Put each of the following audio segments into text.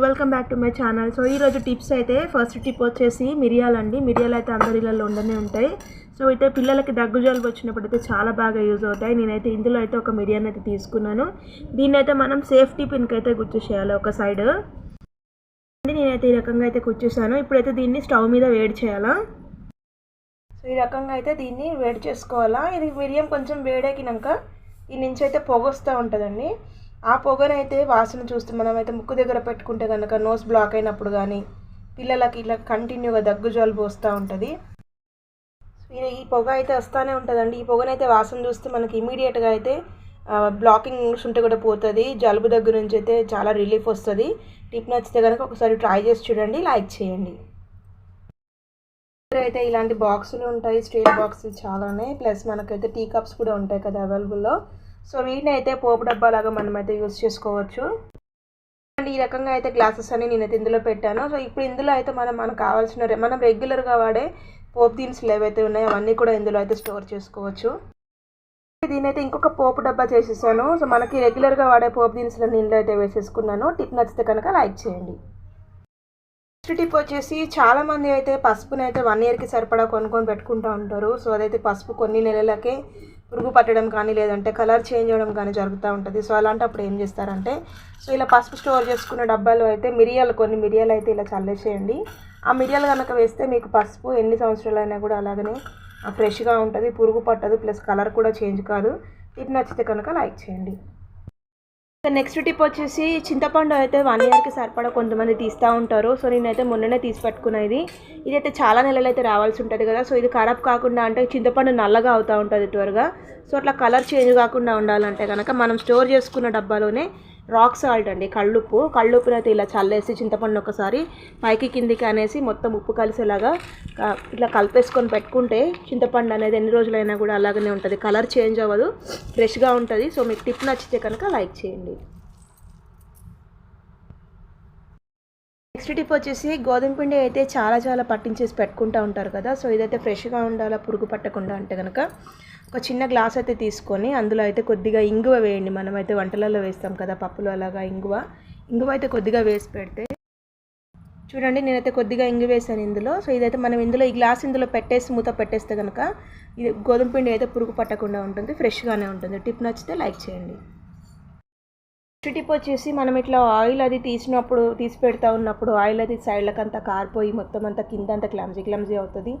Welcome back to my channel so ఈరోజు tips అయితే first tip వచ్చేసి మిరియాలండి మిరియాలు అయితే అందరి ఇళ్ళల్లో ఉండనే ఉంటాయి. సో అయితే పిల్లలకి దగ్గు జలుబు వచ్చినప్పుడు అయితే చాలా బాగా యూజ్ అవుతాయి. నేనైతే ఇందులో అయితే ఒక మిరియాన్ని అయితే తీసుకున్నాను. దీన్ని అయితే మనం సేఫ్టీ పిన్కి అయితే గుర్తు చేయాలి ఒక సైడ్ నేనైతే ఈ రకంగా అయితే కూర్చోసాను ఇప్పుడైతే దీన్ని స్టవ్ మీద వేడి చేయాలా? సో ఈ రకంగా అయితే దీన్ని వేడి చేసుకోవాలా? ఇది మిరియం కొంచెం వేడెక్కినాక దీని నుంచి అయితే పొగ వస్తూ ఉంటుందండి. ఆ పొగనైతే వాసన చూస్తే మనమైతే ముక్కు దగ్గర పెట్టుకుంటే కనుక నోస్ బ్లాక్ అయినప్పుడు కానీ పిల్లలకి ఇలా కంటిన్యూగా దగ్గు జలుబు వస్తూ ఉంటుంది. ఈ పొగ అయితే వస్తూనే ఉంటుందండి. ఈ పొగనైతే వాసన చూస్తే మనకి ఇమీడియట్గా అయితే బ్లాకింగ్ ఉంటే కూడా పోతుంది. జలుబు దగ్గర నుంచి అయితే చాలా రిలీఫ్ వస్తుంది. టిప్ నచ్చితే కనుక ఒకసారి ట్రై చేసి చూడండి. లైక్ చేయండి. అయితే ఇలాంటి బాక్సులు ఉంటాయి. స్టీల్ బాక్సులు చాలా ఉన్నాయి. ప్లస్ మనకైతే టీ కప్స్ కూడా ఉంటాయి కదా అవైలబుల్లో. సో వీటిని అయితే పోపు డబ్బా లాగా మనం అయితే యూజ్ చేసుకోవచ్చు. అండ్ ఈ రకంగా అయితే గ్లాసెస్ అన్ని నేనైతే ఇందులో పెట్టాను. సో ఇప్పుడు ఇందులో అయితే మనం మనకు కావాల్సిన మనం రెగ్యులర్గా వాడే పోపు దినుసులు ఏవైతే ఉన్నాయో అవన్నీ కూడా ఇందులో అయితే స్టోర్ చేసుకోవచ్చు. దీని అయితే ఇంకొక పోపు డబ్బా చేసేసాను. సో మనకి రెగ్యులర్గా వాడే పోపు దినుసులు ఇందులో అయితే వేసేసుకున్నాను. టిప్ నచ్చితే కనుక లైక్ చేయండి. నెక్స్ట్ టిప్ వచ్చేసి చాలామంది అయితే పసుపుని అయితే వన్ ఇయర్కి సరిపడా కొనుక్కొని పెట్టుకుంటూ ఉంటారు. సో అదైతే పసుపు కొన్ని నెలలకే పురుగు పట్టడం కానీ లేదంటే కలర్ చేంజ్ అవ్వడం కానీ జరుగుతూ ఉంటుంది. సో అలాంటప్పుడు ఏం చేస్తారంటే సో ఇలా పసుపు స్టోర్ చేసుకున్న డబ్బాలో అయితే మిరియాలు కొన్ని మిరియాలు అయితే ఇలా చల్లేసేయండి. ఆ మిరియాలు కనుక వేస్తే మీకు పసుపు ఎన్ని సంవత్సరాలైనా కూడా అలాగనే ఫ్రెష్గా ఉంటుంది పురుగు పట్టదు ప్లస్ కలర్ కూడా చేంజ్ కాదు. ఇది నచ్చితే కనుక లైక్ చేయండి. నెక్స్ట్ టిప్ వచ్చేసి చింతపండు అయితే వన్ ఇయర్కి సరిపడా కొంతమంది తీస్తూ ఉంటారు. సో నేనైతే మొన్ననే తీసి ఇది. ఇదైతే చాలా నెలలు అయితే రావాల్సి ఉంటుంది కదా. సో ఇది ఖరాబ్ కాకుండా అంటే చింతపండు నల్లగా అవుతూ ఉంటుంది త్వరగా. సో అట్లా కలర్ చేంజ్ కాకుండా ఉండాలంటే కనుక మనం స్టోర్ చేసుకున్న డబ్బాలోనే రాక్ సాల్ట్ అండి కళ్ళుప్పు. కళ్ళుప్పుని అయితే ఇలా చల్లేసి చింతపండు ఒకసారి పైకి కిందికి అనేసి మొత్తం ఉప్పు కలిసేలాగా ఇట్లా కలిపేసుకొని పెట్టుకుంటే చింతపండు అనేది ఎన్ని రోజులైనా కూడా అలాగనే ఉంటుంది. కలర్ చేంజ్ అవ్వదు ఫ్రెష్గా ఉంటుంది. సో మీకు టిప్ నచ్చితే కనుక లైక్ చేయండి. నెక్స్ట్ టిప్ వచ్చేసి గోధుమ పిండి అయితే చాలా చాలా పట్టించేసి పెట్టుకుంటూ ఉంటారు కదా. సో ఇదైతే ఫ్రెష్గా ఉండాలా పురుగు పట్టకుండా అంటే కనుక ఒక చిన్న గ్లాస్ అయితే తీసుకొని అందులో అయితే కొద్దిగా ఇంగువ వేయండి. మనమైతే వంటలలో వేస్తాం కదా పప్పులు అలాగా ఇంగువ. ఇంగువ అయితే కొద్దిగా వేసి పెడితే చూడండి నేనైతే కొద్దిగా ఇంగు వేసాను ఇందులో. సో ఇదైతే మనం ఇందులో ఈ గ్లాస్ ఇందులో పెట్టేసి మూత పెట్టేస్తే కనుక ఇది గోధుమ పిండి అయితే పురుగు పట్టకుండా ఉంటుంది ఫ్రెష్గానే ఉంటుంది. టిప్ నచ్చితే లైక్ చేయండి. టిప్ వచ్చేసి మనం ఇట్లా ఆయిల్ అది తీసినప్పుడు తీసి పెడతా ఉన్నప్పుడు ఆయిల్ అది సైడ్లకంతా కారిపోయి మొత్తం అంతా కింద అంతా క్లమ్జీ క్లమ్జీ అవుతుంది.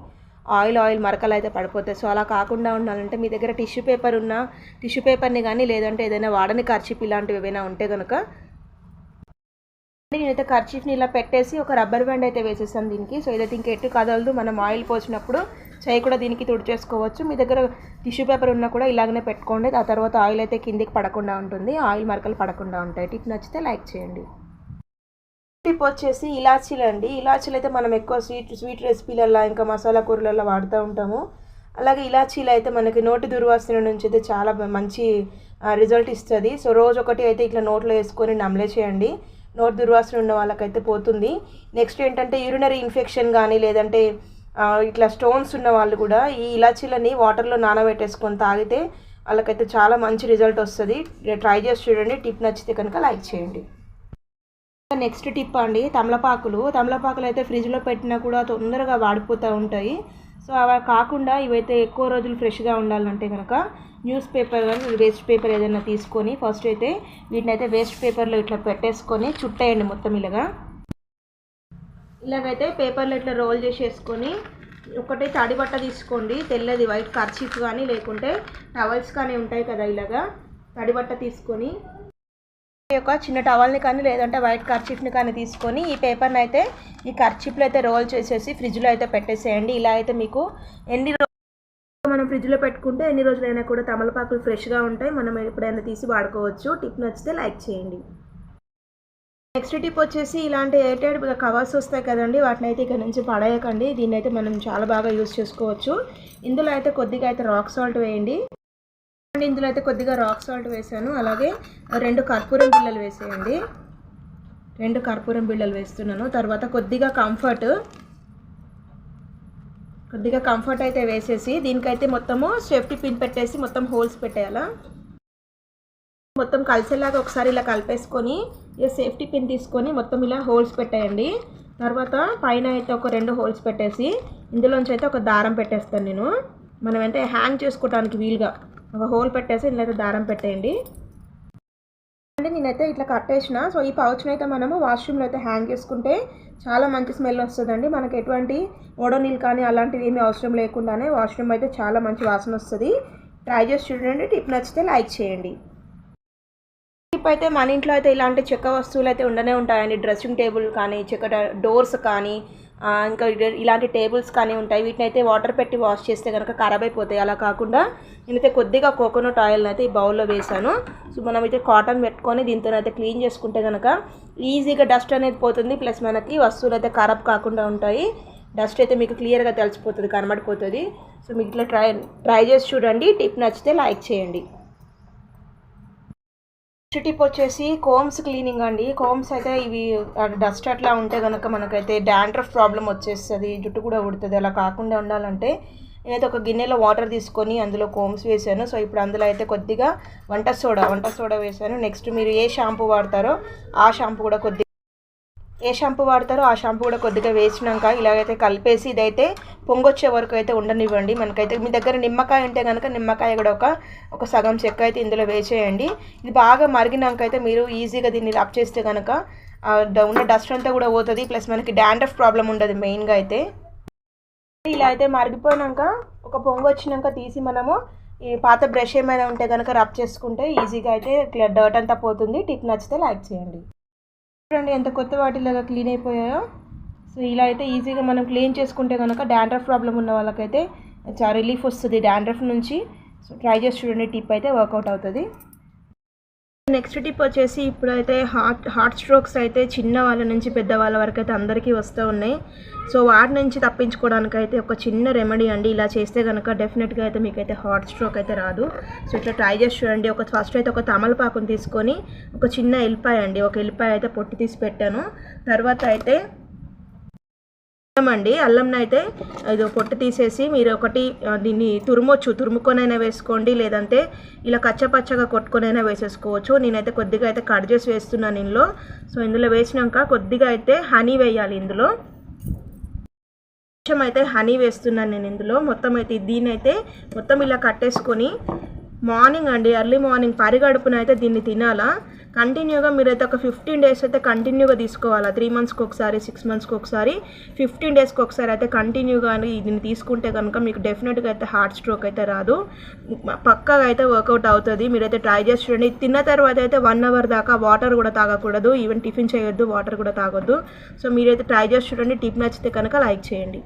ఆయిల్ ఆయిల్ మరకలు అయితే పడిపోతాయి. సో అలా కాకుండా ఉండాలంటే మీ దగ్గర టిష్యూ పేపర్ ఉన్న టిష్యూ పేపర్ని కానీ లేదంటే ఏదైనా వాడని ఖర్చిప్ ఇలాంటివి ఏవైనా ఉంటే కనుక నేనైతే ఖర్చీఫ్ని ఇలా పెట్టేసి ఒక రబ్బర్ బ్యాండ్ అయితే వేసేసాను దీనికి. సో ఇదైతే ఇంకెట్టు కదలదు మనం ఆయిల్ పోసినప్పుడు చేయి కూడా దీనికి తుడిచేసుకోవచ్చు. మీ దగ్గర టిష్యూ పేపర్ ఉన్నా కూడా ఇలాగనే పెట్టుకోండి. ఆ తర్వాత ఆయిల్ అయితే కిందికి పడకుండా ఉంటుంది. ఆయిల్ మరకలు పడకుండా ఉంటాయి. టిప్ నచ్చితే లైక్ చేయండి. టిప్ వచ్చేసి ఇలాచీలు అండి ఇలాచీలు అయితే మనం ఎక్కువ స్వీట్ స్వీట్ రెసిపీలలో ఇంకా మసాలా కూరలలో వాడుతూ ఉంటాము. అలాగే ఇలాచీలు అయితే మనకి నోటి దుర్వాసన నుంచి అయితే చాలా మంచి రిజల్ట్ ఇస్తుంది. సో రోజు ఒకటి అయితే ఇట్లా నోట్లో వేసుకొని నమలే చేయండి. నోటి దుర్వాసన ఉన్న వాళ్ళకైతే పోతుంది. నెక్స్ట్ ఏంటంటే యూరినరీ ఇన్ఫెక్షన్ కానీ లేదంటే ఇట్లా స్టోన్స్ ఉన్న వాళ్ళు కూడా ఈ ఇలాచీలని వాటర్లో నానబెట్టేసుకొని తాగితే వాళ్ళకైతే చాలా మంచి రిజల్ట్ వస్తుంది. ట్రై చేసి చూడండి. టిప్ నచ్చితే కనుక లైక్ చేయండి. నెక్స్ట్ టిప్ అండి తమలపాకులు. తమలపాకులు అయితే ఫ్రిడ్జ్లో పెట్టినా కూడా తొందరగా వాడిపోతూ ఉంటాయి. సో అవి కాకుండా ఇవైతే ఎక్కువ రోజులు ఫ్రెష్గా ఉండాలంటే కనుక న్యూస్ పేపర్ కానీ వేస్ట్ పేపర్ ఏదైనా తీసుకొని ఫస్ట్ అయితే వీటిని అయితే వేస్ట్ పేపర్లో ఇట్లా పెట్టేసుకొని చుట్టేయండి మొత్తం ఇలాగా. ఇలాగైతే పేపర్లో ఇట్లా రోల్ చేసేసుకొని ఒకటే తడి బట్ట తీసుకోండి. తెల్లది వైట్ కర్చీఫ్ కానీ లేకుంటే టవల్స్ కానీ ఉంటాయి కదా ఇలాగా. తడి బట్ట తీసుకొని ఒక చిన్న టవల్ని కానీ లేదంటే వైట్ కర్చీఫ్ని కానీ తీసుకొని ఈ పేపర్ని అయితే ఈ కర్చీఫ్లో అయితే రోల్ చేసేసి ఫ్రిడ్జ్లో అయితే పెట్టేసేయండి. ఇలా అయితే మీకు ఎన్ని మనం ఫ్రిడ్జ్లో పెట్టుకుంటే ఎన్ని రోజులైనా కూడా తమలపాకులు ఫ్రెష్గా ఉంటాయి. మనం ఎప్పుడైనా తీసి వాడుకోవచ్చు. టిప్ నచ్చితే లైక్ చేయండి. నెక్స్ట్ టిప్ వచ్చేసి ఇలాంటి ఎయిటెడ్ కవర్స్ వస్తాయి కదండి. వాటిని అయితే ఇక్కడ నుంచి పడేయకండి. దీన్ని అయితే మనం చాలా బాగా యూస్ చేసుకోవచ్చు. ఇందులో అయితే కొద్దిగా అయితే రాక్ సాల్ట్ వేయండి. ఇందులో అయితే కొద్దిగా రాక్ సాల్ట్ వేసాను. అలాగే రెండు కర్పూరం బిళ్ళలు వేసేయండి. రెండు కర్పూరం బిళ్ళలు వేస్తున్నాను. తర్వాత కొద్దిగా కంఫర్ట్ కొద్దిగా కంఫర్ట్ అయితే వేసేసి దీనికైతే మొత్తము సేఫ్టీ పిన్ పెట్టేసి మొత్తం హోల్స్ పెట్టేయాలా? మొత్తం కలిసేలాగా ఒకసారి ఇలా కలిపేసుకొని ఇక సేఫ్టీ పిన్ తీసుకొని మొత్తం ఇలా హోల్స్ పెట్టేయండి. తర్వాత పైన అయితే ఒక రెండు హోల్స్ పెట్టేసి ఇందులోంచి అయితే ఒక దారం పెట్టేస్తాను నేను. మనం అంటే హ్యాంగ్ చేసుకోవడానికి వీలుగా ఒక హోల్ పెట్టేసి ఇందులో అయితే దారం పెట్టేయండి. అంటే నేనైతే ఇట్లా కట్టేసిన సో ఈ పౌచ్నైతే అయితే మనము వాష్రూమ్లో అయితే హ్యాంగ్ చేసుకుంటే చాలా మంచి స్మెల్ వస్తుందండి. మనకి ఎటువంటి ఓడోనీల్ కానీ అలాంటివి ఏమీ అవసరం లేకుండానే వాష్రూమ్ అయితే చాలా మంచి వాసన వస్తుంది. ట్రై చేసి చూడండి. టిప్ నచ్చితే లైక్ చేయండి. టిప్ అయితే మన ఇంట్లో అయితే ఇలాంటి చెక్క వస్తువులు అయితే ఉండనే ఉంటాయండి. డ్రెస్సింగ్ టేబుల్ కానీ చెక్క డోర్స్ కానీ ఇంకా ఇలాంటి టేబుల్స్ కానీ ఉంటాయి. వీటిని అయితే వాటర్ పెట్టి వాష్ చేస్తే కనుక ఖరాబ్ అయిపోతాయి. అలా కాకుండా నేనైతే కొద్దిగా కోకోనట్ ఆయిల్ని అయితే ఈ బౌల్లో వేసాను సో మనం అయితే కాటన్ పెట్టుకొని దీంతో అయితే క్లీన్ చేసుకుంటే కనుక ఈజీగా డస్ట్ అనేది పోతుంది. ప్లస్ మనకి వస్తువులు అయితే ఖరాబ్ కాకుండా ఉంటాయి. డస్ట్ అయితే మీకు క్లియర్గా తెలిసిపోతుంది కనబడిపోతుంది. సో మీకు ఇట్లా ట్రై ట్రై చేసి చూడండి. టిప్ నచ్చితే లైక్ చేయండి. నెక్స్ట్ టిప్ వచ్చేసి కోమ్స్ క్లీనింగ్ అండి. కోమ్స్ అయితే ఇవి డస్ట్ అట్లా ఉంటే కనుక మనకైతే డాండ్రఫ్ ప్రాబ్లం వచ్చేస్తుంది జుట్టు కూడా ఉడుతుంది. అలా కాకుండా ఉండాలంటే నేనైతే ఒక గిన్నెలో వాటర్ తీసుకొని అందులో కోమ్స్ వేసాను సో ఇప్పుడు అందులో అయితే కొద్దిగా వంట సోడా వంట సోడా వేసాను నెక్స్ట్ మీరు ఏ షాంపూ వాడతారో ఆ షాంపూ కూడా కొద్దిగా ఏ షాంపూ వాడతారో ఆ షాంపూ కూడా కొద్దిగా వేసినాక ఇలాగైతే కలిపేసి ఇదైతే పొంగొచ్చే వరకు అయితే ఉండనివ్వండి. మనకైతే మీ దగ్గర నిమ్మకాయ ఉంటే కనుక నిమ్మకాయ కూడా ఒక ఒక సగం చెక్క అయితే ఇందులో వేసేయండి. ఇది బాగా మరిగినాక అయితే మీరు ఈజీగా దీన్ని రబ్ చేస్తే కనుక ఉన్న డస్ట్ అంతా కూడా పోతుంది. ప్లస్ మనకి డాండ్రఫ్ ప్రాబ్లం ఉండదు మెయిన్గా అయితే. ఇలా అయితే మరిగిపోయినాక ఒక పొంగు వచ్చినాక తీసి మనము ఈ పాత బ్రష్ ఏమైనా ఉంటే కనుక రబ్ చేసుకుంటే ఈజీగా అయితే డర్ట్ అంతా పోతుంది. టిప్ నచ్చితే లైక్ చేయండి. చూడండి ఎంత కొత్త వాటిలాగా క్లీన్ అయిపోయాయో. సో ఇలా అయితే ఈజీగా మనం క్లీన్ చేసుకుంటే కనుక డాండ్రఫ్ ప్రాబ్లం ఉన్న వాళ్ళకైతే చాలా రిలీఫ్ వస్తుంది డాండ్రఫ్ నుంచి. సో ట్రై చేసి చూడండి టిప్ అయితే వర్కౌట్ అవుతుంది. నెక్స్ట్ టిప్ వచ్చేసి ఇప్పుడైతే హార్ట్ హార్ట్ స్ట్రోక్స్ అయితే చిన్న వాళ్ళ నుంచి పెద్ద వాళ్ళ వరకు అయితే అందరికీ వస్తూ ఉన్నాయి. సో వాటి నుంచి తప్పించుకోవడానికి అయితే ఒక చిన్న రెమెడీ అండి. ఇలా చేస్తే కనుక డెఫినెట్గా అయితే మీకైతే హార్ట్ స్ట్రోక్ అయితే రాదు. సో ఇట్లా ట్రై చేసి చూడండి. ఒక ఫస్ట్ అయితే ఒక తమలపాకుని తీసుకొని ఒక చిన్న ఎల్లిపాయ అండి. ఒక ఎల్లిపాయ అయితే పొట్టి తీసి పెట్టాను. తర్వాత అయితే అల్లం అండి అల్లంని అయితే ఇది పొట్టు తీసేసి మీరు ఒకటి దీన్ని తురుమొచ్చు. తురుముకొనైనా వేసుకోండి. లేదంటే ఇలా కచ్చపచ్చగా కొట్టుకొనైనా వేసేసుకోవచ్చు. నేనైతే కొద్దిగా అయితే కట్ చేసి వేస్తున్నాను ఇందులో. సో ఇందులో వేసినాక కొద్దిగా అయితే హనీ వేయాలి ఇందులో. కొంచెం అయితే హనీ వేస్తున్నాను నేను ఇందులో. మొత్తం అయితే దీన్ని అయితే మొత్తం ఇలా కట్టేసుకొని మార్నింగ్ అండి ఎర్లీ మార్నింగ్ పరిగడుపున అయితే దీన్ని తినాలా. కంటిన్యూగా మీరైతే ఒక ఫిఫ్టీన్ డేస్ అయితే కంటిన్యూగా తీసుకోవాలా? త్రీ మంత్స్కి ఒకసారి సిక్స్ మంత్స్కి ఒకసారి ఫిఫ్టీన్ డేస్కి ఒకసారి అయితే కంటిన్యూగా దీన్ని తీసుకుంటే కనుక మీకు డెఫినెట్గా అయితే హార్ట్ స్ట్రోక్ అయితే రాదు. పక్కాగా అయితే వర్కౌట్ అవుతుంది. మీరైతే ట్రై చేసి చూడండి. తిన్న తర్వాత అయితే వన్ అవర్ దాకా వాటర్ కూడా తాగకూడదు. ఈవెన్ టిఫిన్ చేయొద్దు వాటర్ కూడా తాగొద్దు. సో మీరైతే ట్రై చేసి చూడండి. టిప్ నచ్చితే కనుక లైక్ చేయండి.